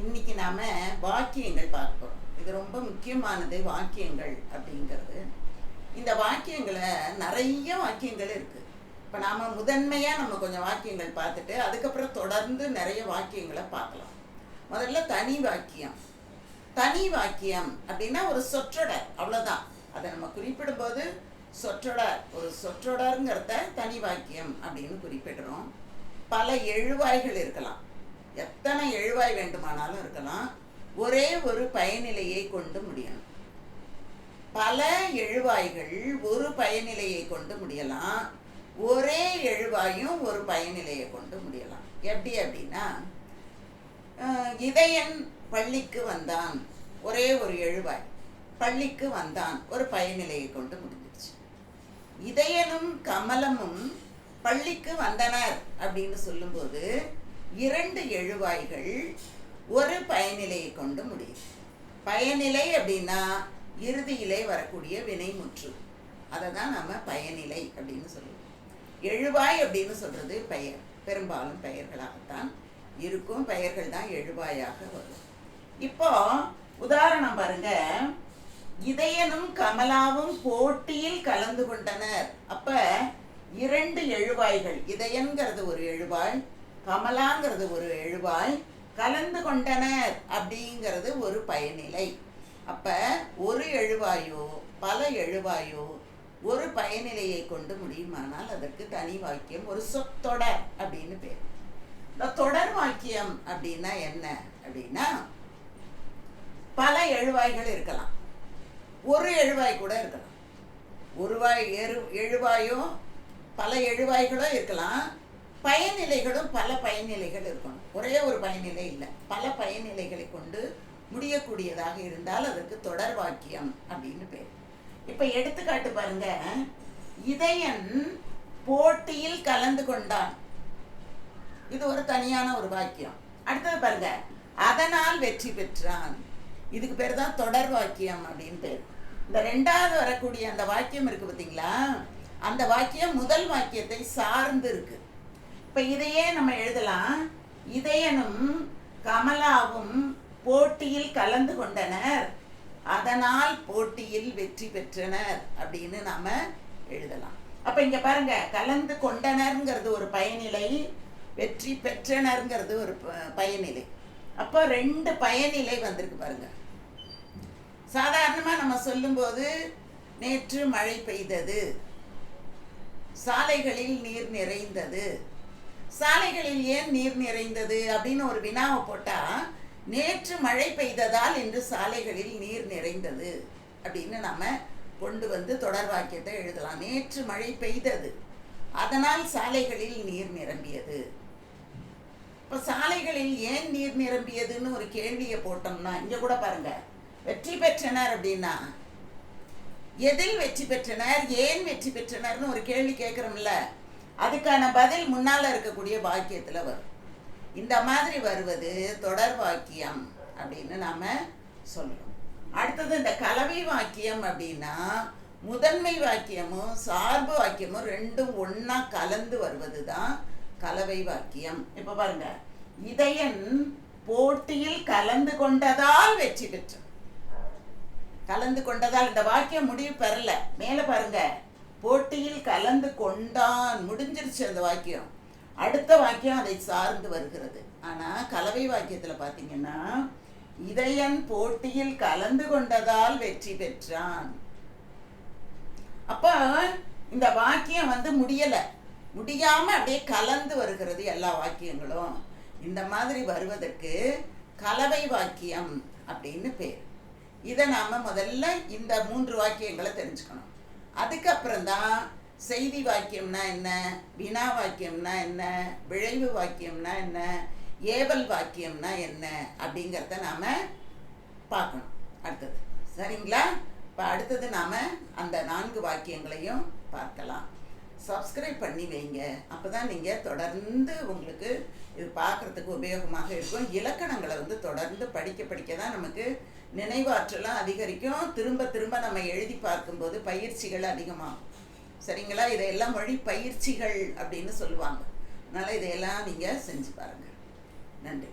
இன்னைக்கு நாம வாக்கியங்கள் பார்க்கிறோம் இது ரொம்ப முக்கியமானது வாக்கியங்கள் அப்படிங்கிறது. இந்த வாக்கியங்களை நிறைய வாக்கியங்கள் இருக்கு. இப்போ நாம முதன்மையா நம்ம கொஞ்சம் வாக்கியங்கள் பார்த்துட்டு அதுக்கப்புறம் தொடர்ந்து நிறைய வாக்கியங்களை பார்க்கலாம். முதல்ல தனி வாக்கியம். தனி வாக்கியம் அப்படின்னா ஒரு சொற்றொடர் அவ்வளவுதான். அதை நம்ம குறிப்பிடும்போது சொற்றொடர் ஒரு சொற்றொடருங்கிறத தனி வாக்கியம் அப்படின்னு குறிப்பிடுறோம். பல எழுவாய்கள் இருக்கலாம். எத்தனை எழுவாய் வேண்டுமானாலும் இருக்கலாம். ஒரே ஒரு பயனிலையை கொண்டு முடியணும். பல எழுவாய்கள் ஒரு பயனிலையை கொண்டு முடியலாம். ஒரே எழுவாயும் ஒரு பயனிலையை கொண்டு முடியலாம். எப்படி அப்படின்னா இதயன் பள்ளிக்கு வந்தான். ஒரே ஒரு எழுவாய். பள்ளிக்கு வந்தான். ஒரு பயனிலையை கொண்டு முடிஞ்சிடுச்சு. இதயனும் கமலமும் பள்ளிக்கு வந்தனர் அப்படின்னு சொல்லும்போது இரண்டு எழுவாய்கள் ஒரு பயனிலையை கொண்டு முடியுது பயனிலை அப்படின்னா இறுதியிலே வரக்கூடிய வினைமுற்று. அதை தான் நம்ம பயனிலை அப்படின்னு சொல்லுவோம். எழுவாய் அப்படின்னு சொல்கிறது பெயர். பெரும்பாலும் பெயர்களாகத்தான் இருக்கும். பெயர்கள் தான் எழுவாயாக வரும். இப்போ உதாரணம் பாருங்க. இதயனும் கமலாவும் போட்டியில் கலந்து கொண்டனர். அப்ப இரண்டு எழுவாய்கள். இதயன்கிறது ஒரு எழுவாய் கமலாங்கிறது ஒரு எழுவாய் கலந்து கொண்டனர் அப்படிங்கிறது ஒரு பயனிலை. அப்போ ஒரு எழுவாயோ பல எழுவாயோ ஒரு பயனிலையை கொண்டு முடியுமானால் அதற்கு தனி வாக்கியம் ஒரு சொத்தொடர் அப்படின்னு பேர். இந்த தொடர் வாக்கியம் அப்படின்னா என்ன அப்படின்னா பல எழுவாய்கள் இருக்கலாம். ஒரு எழுவாய் கூட இருக்கலாம். ஒரு வாய் எரு எழுவாயோ பல எழுவாய்களோ இருக்கலாம். பயனிலைகளும் பல பயனிலைகள் இருக்கணும். ஒரே ஒரு பயனிலை இல்லை. பல பயனிலைகளை கொண்டு முடியக்கூடியதாக இருந்தால் அதற்கு தொடர் வாக்கியம் அப்படின்னு பேர். இப்போ எடுத்துக்காட்டு பாருங்க. இதயன் போட்டியில் கலந்து கொண்டான். இது ஒரு தனியான ஒரு வாக்கியம். அடுத்தது பாருங்க. அதனால் வெற்றி பெற்றான். இதுக்கு பேர் தான் தொடர் வாக்கியம் அப்படின்னு பேர். இந்த ரெண்டாவது வரக்கூடிய அந்த வாக்கியம் இருக்கு பார்த்தீங்களா அந்த வாக்கியம் முதல் வாக்கியத்தை சார்ந்து இருக்குது இப்போ இதையே நம்ம எழுதலாம். இதயனும் கமலாவும் போட்டியில் கலந்து கொண்டனர். அதனால் போட்டியில் வெற்றி பெற்றனர் அப்படின்னு நாம் எழுதலாம். அப்போ இங்கே பாருங்க கலந்து கொண்டனர்ங்கிறது ஒரு பயனிலை வெற்றி பெற்றனர்ங்கிறது ஒரு ப- பயனிலை. அப்போ ரெண்டு பயனிலை வந்திருக்கு பாருங்க. சாதாரணமாக நம்ம சொல்லும்போது நேற்று மழை பெய்தது. சாலைகளில் நீர் நிறைந்தது. சாலைகளில் ஏன் நீர் நிறைந்தது அப்படின்னு ஒரு வினாவை போட்டா நேற்று மழை பெய்ததால் இன்று சாலைகளில் நீர் நிறைந்தது அப்படின்னு நம்ம கொண்டு வந்து தொடர் வாக்கியத்தை எழுதலாம். நேற்று மழை பெய்தது அதனால் சாலைகளில் நீர் நிரம்பியது. இப்போ சாலைகளில் ஏன் நீர் நிரம்பியதுன்னு ஒரு கேள்வியை போட்டோம்னா இங்கே கூட பாருங்க வெற்றி பெற்றனர் அப்படின்னா எதில் வெற்றி பெற்றனர் ஏன் வெற்றி பெற்றனர்னு ஒரு கேள்வி கேட்குறோம்ல அதுக்கான பதில் முன்னால் இருக்கக்கூடிய வாக்கியத்தில் வரும். இந்த மாதிரி வருவது தொடர் வாக்கியம் அப்படின்னு நாம் சொல்கிறோம் அடுத்தது இந்த கலவை வாக்கியம் அப்படின்னா முதன்மை வாக்கியமும் சார்பு வாக்கியமும் ரெண்டும் ஒன்றா கலந்து வருவது தான் கலவை வாக்கியம். இப்போ பாருங்க இதயன் போட்டியில் கலந்து கொண்டதால் வெற்றி பெற்றான். கலந்து கொண்டதால் இந்த வாக்கியம் முடிவு பெறல. மேலே பாருங்க போட்டியில் கலந்து கொண்டான் முடிஞ்சிருச்சு அந்த வாக்கியம். அடுத்த வாக்கியம் அதை சார்ந்து வருகிறது. ஆனா கலவை வாக்கியத்துல பாத்தீங்கன்னா இதயன் போட்டியில் கலந்து கொண்டதால் வெற்றி பெற்றான். அப்ப இந்த வாக்கியம் வந்து முடியல. முடியாம அப்படியே கலந்து வருகிறது எல்லா வாக்கியங்களும். இந்த மாதிரி வருவதற்கு கலவை வாக்கியம் அப்படின்னு பேர். இதை நாம முதல்ல இந்த மூன்று வாக்கியங்களை தெரிஞ்சுக்கணும். அதுக்கப்புறம் தான் செய்தி வாக்கியம்னா என்ன? வினா வாக்கியம்னா என்ன? விளைவு வாக்கியம்னா என்ன? ஏவல் வாக்கியம்னா என்ன? அப்படிங்கிறத நாம் பார்க்கணும். அடுத்தது. சரிங்களா? இப்போ அடுத்தது நாம் அந்த நான்கு வாக்கியங்களையும் பார்க்கலாம். சப்ஸ்கிரைப் பண்ணி வைங்க. அப்போ தான் நீங்கள் தொடர்ந்து உங்களுக்கு இது பார்க்கறதுக்கு உபயோகமாக இருக்கும். இலக்கணங்களை வந்து தொடர்ந்து படிக்க படிக்க தான் நமக்கு நினைவாற்றலாம் அதிகரிக்கும். திரும்ப திரும்ப நம்ம எழுதி பார்க்கும்போது பயிற்சிகள் அதிகமாகும். சரிங்களா? இதையெல்லாம் மொழி பயிற்சிகள் அப்படின்னு சொல்லுவாங்க. அதனால் இதையெல்லாம் நீங்கள் செஞ்சு பாருங்கள் நன்றி.